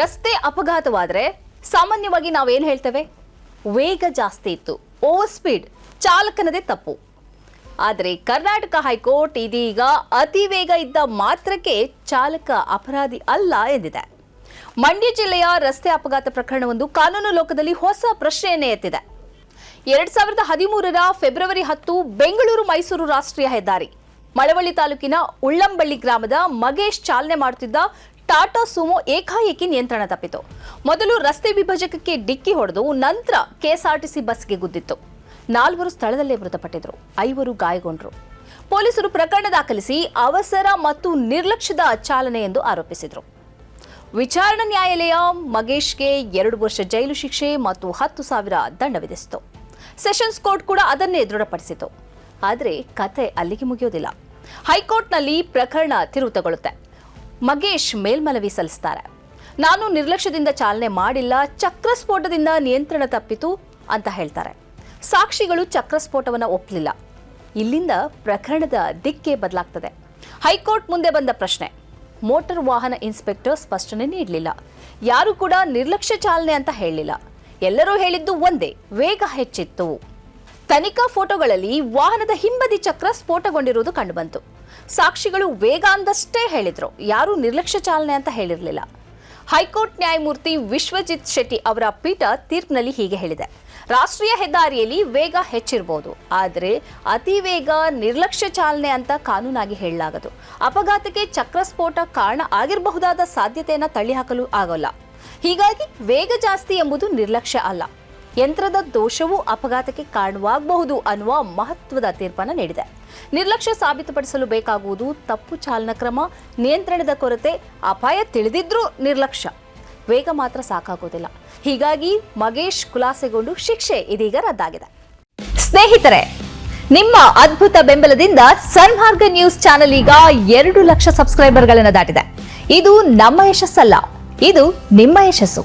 ರಸ್ತೆ ಅಪಘಾತವಾದರೆ ಸಾಮಾನ್ಯವಾಗಿ ನಾವೇನು ಹೇಳ್ತೇವೆ? ವೇಗ ಜಾಸ್ತಿ ಇತ್ತು. ಓವರ್ ಸ್ಪೀಡ್ ಚಾಲಕನದೇ ತಪ್ಪು. ಆದರೆ ಕರ್ನಾಟಕ ಹೈಕೋರ್ಟ್ ಇದೀಗ ಅತಿ ವೇಗ ಇದ್ದ ಮಾತ್ರಕ್ಕೆ ಚಾಲಕ ಅಪರಾಧಿ ಅಲ್ಲ ಎಂದಿದೆ. ಮಂಡ್ಯ ಜಿಲ್ಲೆಯ ರಸ್ತೆ ಅಪಘಾತ ಪ್ರಕರಣವೊಂದು ಕಾನೂನು ಲೋಕದಲ್ಲಿ ಹೊಸ ಪ್ರಶ್ನೆಯನ್ನೇ ಎತ್ತಿದೆ. ಎರಡ್ ಸಾವಿರದ ಹದಿಮೂರರ ಫೆಬ್ರವರಿ ಹತ್ತು ಬೆಂಗಳೂರು ಮೈಸೂರು ರಾಷ್ಟ್ರೀಯ ಹೆದ್ದಾರಿ. ಮಳವಳ್ಳಿ ತಾಲೂಕಿನ ಉಳ್ಳಂಬಳ್ಳಿ ಗ್ರಾಮದ ಮಗೇಶ್ ಚಾಲನೆ ಮಾಡುತ್ತಿದ್ದ ಟಾಟಾ ಸುಮೋ ಏಕಾಏಕಿ ನಿಯಂತ್ರಣ ತಪ್ಪಿತು. ಮೊದಲು ರಸ್ತೆ ವಿಭಜಕಕ್ಕೆ ಡಿಕ್ಕಿ ಹೊಡೆದು ನಂತರ ಕೆಎಸ್ಆರ್ಟಿಸಿ ಬಸ್ಗೆ ಗುದ್ದಿತ್ತು. ನಾಲ್ವರು ಸ್ಥಳದಲ್ಲೇ ಮೃತಪಟ್ಟಿದ್ರು. ಐವರು ಗಾಯಗೊಂಡರು. ಪೊಲೀಸರು ಪ್ರಕರಣ ದಾಖಲಿಸಿ ಅವಸರ ಮತ್ತು ನಿರ್ಲಕ್ಷ್ಯದ ಚಾಲನೆ ಎಂದು ಆರೋಪಿಸಿದರು. ವಿಚಾರಣಾ ನ್ಯಾಯಾಲಯ ಮಗೇಶ್ಗೆ ಎರಡು ವರ್ಷ ಜೈಲು ಶಿಕ್ಷೆ ಮತ್ತು ಹತ್ತು ಸಾವಿರ ದಂಡ ವಿಧಿಸಿತು. ಸೆಷನ್ಸ್ ಕೋರ್ಟ್ ಕೂಡ ಅದನ್ನೇ ದೃಢಪಡಿಸಿತು. ಆದರೆ ಕತೆ ಅಲ್ಲಿಗೆ ಮುಗಿಯೋದಿಲ್ಲ. ಹೈಕೋರ್ಟ್ನಲ್ಲಿ ಪ್ರಕರಣ ತಿರುವು ತಗೊಳ್ಳುತ್ತೆ ಮಗೇಶ್ ಮೇಲ್ಮನವಿ ಸಲ್ಲಿಸ್ತಾರೆ. ನಾನು ನಿರ್ಲಕ್ಷ್ಯದಿಂದ ಚಾಲನೆ ಮಾಡಿಲ್ಲ, ಚಕ್ರಸ್ಫೋಟದಿಂದ ನಿಯಂತ್ರಣ ತಪ್ಪಿತು ಅಂತ ಹೇಳ್ತಾರೆ. ಸಾಕ್ಷಿಗಳು ಚಕ್ರಸ್ಫೋಟವನ್ನು ಒಪ್ಪಲಿಲ್ಲ ಇಲ್ಲಿಂದ ಪ್ರಕರಣದ ದಿಕ್ಕೇ ಬದಲಾಗ್ತದೆ. ಹೈಕೋರ್ಟ್ ಮುಂದೆ ಬಂದ ಪ್ರಶ್ನೆ, ಮೋಟಾರ್ ವಾಹನ ಇನ್ಸ್ಪೆಕ್ಟರ್ ಸ್ಪಷ್ಟನೆ ನೀಡಲಿಲ್ಲ. ಯಾರು ಕೂಡ ನಿರ್ಲಕ್ಷ್ಯ ಚಾಲನೆ ಅಂತ ಹೇಳಲಿಲ್ಲ. ಎಲ್ಲರೂ ಹೇಳಿದ್ದು ಒಂದೇ, ವೇಗ ಹೆಚ್ಚಿತ್ತು. ತನಿಖಾ ಫೋಟೋಗಳಲ್ಲಿ ವಾಹನದ ಹಿಂಬದಿ ಚಕ್ರ ಸ್ಫೋಟಗೊಂಡಿರುವುದು ಕಂಡುಬಂತು. ಸಾಕ್ಷಿಗಳು ವೇಗ ಅಂದಷ್ಟೇ ಹೇಳಿದ್ರು. ಯಾರೂ ನಿರ್ಲಕ್ಷ್ಯ ಚಾಲನೆ ಅಂತ ಹೇಳಿರಲಿಲ್ಲ. ಹೈಕೋರ್ಟ್ ನ್ಯಾಯಮೂರ್ತಿ ವಿಶ್ವಜಿತ್ ಶೆಟ್ಟಿ ಅವರ ಪೀಠ ತೀರ್ಪಿನಲ್ಲಿ ಹೀಗೆ ಹೇಳಿದೆ. ರಾಷ್ಟ್ರೀಯ ಹೆದ್ದಾರಿಯಲ್ಲಿ ವೇಗ ಹೆಚ್ಚಿರಬಹುದು ಆದರೆ ಅತಿ ವೇಗ ನಿರ್ಲಕ್ಷ್ಯ ಚಾಲನೆ ಅಂತ ಕಾನೂನಾಗಿ ಹೇಳಲಾಗದು. ಅಪಘಾತಕ್ಕೆ ಚಕ್ರಸ್ಫೋಟ ಕಾರಣ ಆಗಿರಬಹುದಾದ ಸಾಧ್ಯತೆಯನ್ನು ತಳ್ಳಿಹಾಕಲು ಆಗೋಲ್ಲ. ಹೀಗಾಗಿ ವೇಗ ಜಾಸ್ತಿ ಎಂಬುದು ನಿರ್ಲಕ್ಷ್ಯ ಅಲ್ಲ. ಯಂತ್ರದ ದೋಷವೂ ಅಪಘಾತಕ್ಕೆ ಕಾರಣವಾಗಬಹುದು ಅನ್ನುವ ಮಹತ್ವದ ತೀರ್ಪನ್ನು ನೀಡಿದೆ. ನಿರ್ಲಕ್ಷ್ಯ ಸಾಬೀತುಪಡಿಸಲು ಬೇಕಾಗುವುದು ತಪ್ಪು ಚಾಲನಾ ಕ್ರಮ, ನಿಯಂತ್ರಣದ ಕೊರತೆ, ಅಪಾಯ ತಿಳಿದಿದ್ರೂ ನಿರ್ಲಕ್ಷ್ಯ. ವೇಗ ಮಾತ್ರ ಸಾಕಾಗೋದಿಲ್ಲ. ಹೀಗಾಗಿ ಮಗೇಶ್ ಖುಲಾಸೆಗೊಂಡು ಶಿಕ್ಷೆ ಇದೀಗ ರದ್ದಾಗಿದೆ. ಸ್ನೇಹಿತರೆ, ನಿಮ್ಮ ಅದ್ಭುತ ಬೆಂಬಲದಿಂದ ಸನ್ಮಾರ್ಗ ನ್ಯೂಸ್ ಚಾನೆಲ್ ಈಗ ಎರಡು ಲಕ್ಷ ಸಬ್ಸ್ಕ್ರೈಬರ್ಗಳನ್ನು ದಾಟಿದೆ. ಇದು ನಮ್ಮ ಯಶಸ್ಸಲ್ಲ, ಇದು ನಿಮ್ಮ ಯಶಸ್ಸು.